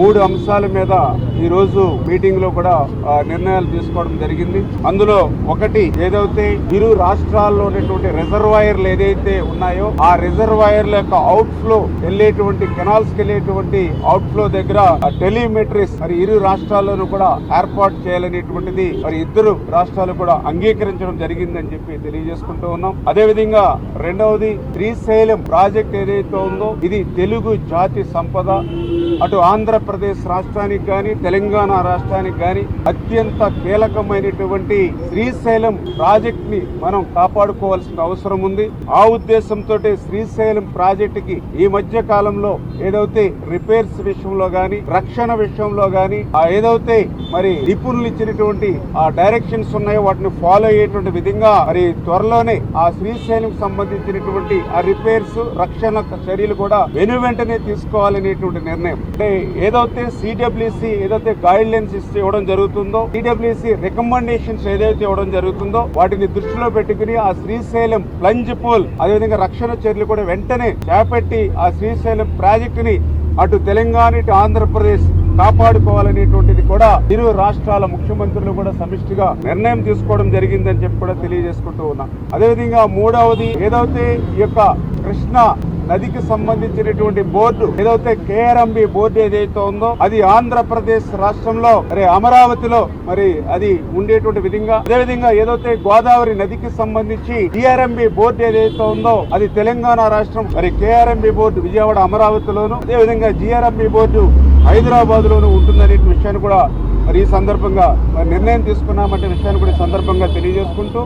మూడు అంశాల మీద ఈ రోజు మీటింగ్లో కూడా నిర్ణయాలు తీసుకోవడం జరిగింది. అందులో ఒకటి ఏదైతే ఇరు రాష్ట్రాల్లో ఉన్నటువంటి రిజర్వాయర్లు ఏదైతే ఉన్నాయో ఆ రిజర్వాయర్ల యొక్క అవుట్ ఫ్లో వెళ్ళేటువంటి కెనాల్స్కి వెళ్ళేటువంటి అవుట్ ఫ్లో దగ్గర టెలిమెట్రీస్ మరి ఇరు రాష్ట్రాల్లోనూ కూడా ఏర్పాటు చేయాలనేటువంటిది మరి ఇద్దరు రాష్ట్రాలు కూడా అంగీకరించడం జరిగిందని చెప్పి తెలియజేసుకుంటూ ఉన్నాం. అదేవిధంగా రెండవది శ్రీశైలం ప్రాజెక్ట్ ఏదైతే ఉందో ఇది తెలుగు జాతి సంపద అటు ఆంధ్రప్రదేశ్ రాష్ట్రానికి కానీ తెలంగాణ రాష్ట్రానికి కానీ అత్యంత కీలకమైనటువంటి శ్రీశైలం ప్రాజెక్ట్ని మనం కాపాడుకోవాల్సిన అవసరం ఉంది. ఆ ఉద్దేశంతో శ్రీశైలం ప్రాజెక్ట్కి ఈ మధ్య కాలంలో ఏదైతే రిపేర్స్ విషయంలో గాని రక్షణ విషయంలో గాని ఆ ఏదైతే మరి నిపుణులు ఇచ్చినటువంటి ఆ డైరెక్షన్స్ ఉన్నాయో వాటిని ఫాలో అయ్యేటువంటి విధంగా మరి త్వరలోనే ఆ శ్రీశైలం సంబంధించినటువంటి ఆ రిపేర్స్ రక్షణ చర్యలు కూడా వెను వెంటనే తీసుకోవాలనేటువంటి నిర్ణయం. అంటే ఏదైతే సిడబ్ల్యూసి ఏదైతే గైడ్ లైన్స్ ఇస్తే ఇవ్వడం జరుగుతుందో సిడబ్ల్యూసి రికమెండేషన్స్ ఏదైతే ఇవ్వడం జరుగుతుందో వాటిని దృష్టిలో పెట్టుకుని ఆ శ్రీశైలం ప్లంజ్ పోల్ అదేవిధంగా రక్షణ చర్యలు కూడా వెంటనే చేపట్టి ఆ శ్రీశైలం ప్రాజెక్టు ని అటు తెలంగాణ ఇటు ఆంధ్రప్రదేశ్ కాపాడుకోవాలనేటువంటిది కూడా ఇరు రాష్ట్రాల ముఖ్యమంత్రులు కూడా సమిష్టిగా నిర్ణయం తీసుకోవడం జరిగిందని చెప్పి కూడా తెలియజేసుకుంటూ ఉన్నాం. అదేవిధంగా మూడవది ఏదైతే ఈ యొక్క కృష్ణ నదికి సంబంధించినటువంటి బోర్డు ఏదైతే కేఆర్ఎంబి బోర్డు ఏదైతే ఉందో అది ఆంధ్రప్రదేశ్ రాష్ట్రంలో మరి అమరావతిలో మరి అది ఉండేటువంటి విధంగా అదే విధంగా ఏదైతే గోదావరి నదికి సంబంధించి డిఆర్ఎంబి బోర్డు ఏదైతే ఉందో అది తెలంగాణ రాష్ట్రం మరి కేఆర్ఎంబి బోర్డు విజయవాడ అమరావతిలోను అదే విధంగా జిఆర్ఎంబి బోర్డు హైదరాబాద్ లోను ఉంటుందనే విషయాన్ని కూడా మరి ఈ సందర్భంగా నిర్ణయం తీసుకున్నామంటే విషయాన్ని కూడా సందర్భంగా తెలియజేసుకుంటూ